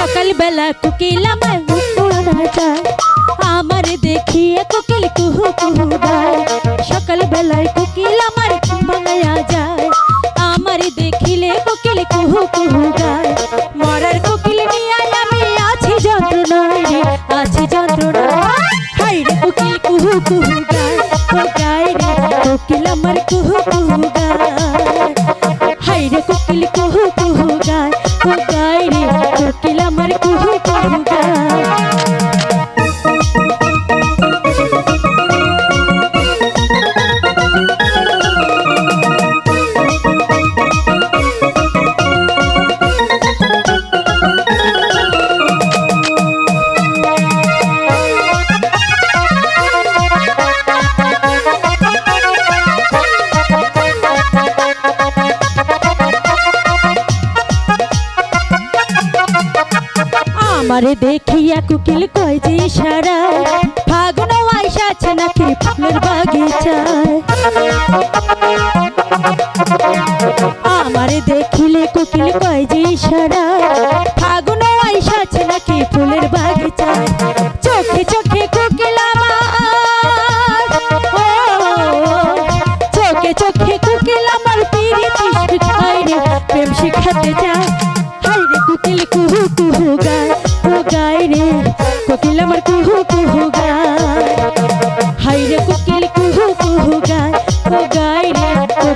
সকালবেলা কোকিল আমার যায়। আমার দেখিয়ে কোকিল কুহু কুহু গায় সকালবেলায় কোকিল আমার বানায়া যায়। আমার দেখিলে কোকিল কুহু কুহু গায় মরার কোকিল নিয়ে আমি আছি যন্ত্রণায় আছি যন্ত্রণায়। হাই রে কুহু কুহু গায় ও গায় রে কোকিল আমার কুহু কুহু গায় আমার আমারে দেখিয়া কুকিল কয় যে সারা। ফাগুন আইসাছে নাকি ফুলের বাগিচায়। আমারে দেখিলে কোকিল কয় যে সারা।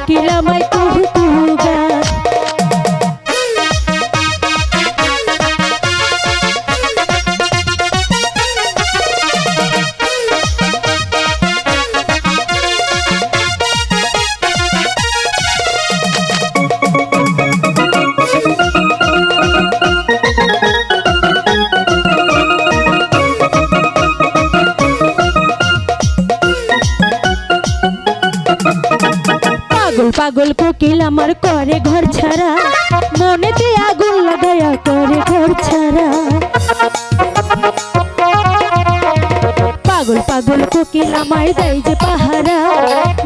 রে কোকিল পাগল পাগল কোকিল আমার করে ঘর ছাড়া। মনেতে আগুন লাগায়া করে ঘর ছাড়া। পাগল পাগল কোকিল আমায় দেয় যে পাহারা।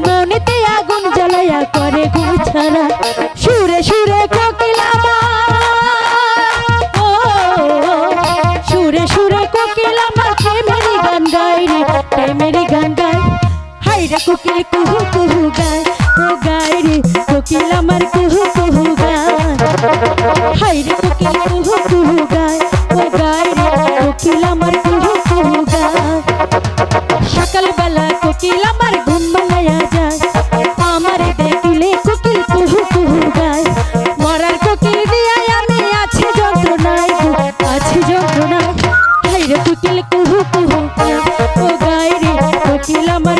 মনেতে আগুন জ্বালায়া করে ঘর ছাড়া। সুরে সুরে কোকিল আমার। সুরে সুরে কোকিল আমার প্রেমেরই গান গায় রে, প্রেমেরই গান গায়। হাই কোকিল কুহু কুহু গায়। ও গায় রে, কোকিল আমার কুহু কুহু গায় কোকিল কুহু কুহু গায় ও গায় কোকিল আমার কুহু কুহু গায় সকালবেলা কোকিল আমার ঘুম ভাঙায়া যায়, আমার দেখিলে কোকিল কুহু কুহু গায় মরার কোকিল দিয়া আমি আছি যন্ত্রণায় আছি যন্ত্রণায়। হাই কোকিল কুহু কুহু গায় ও গায় কোকিল আমার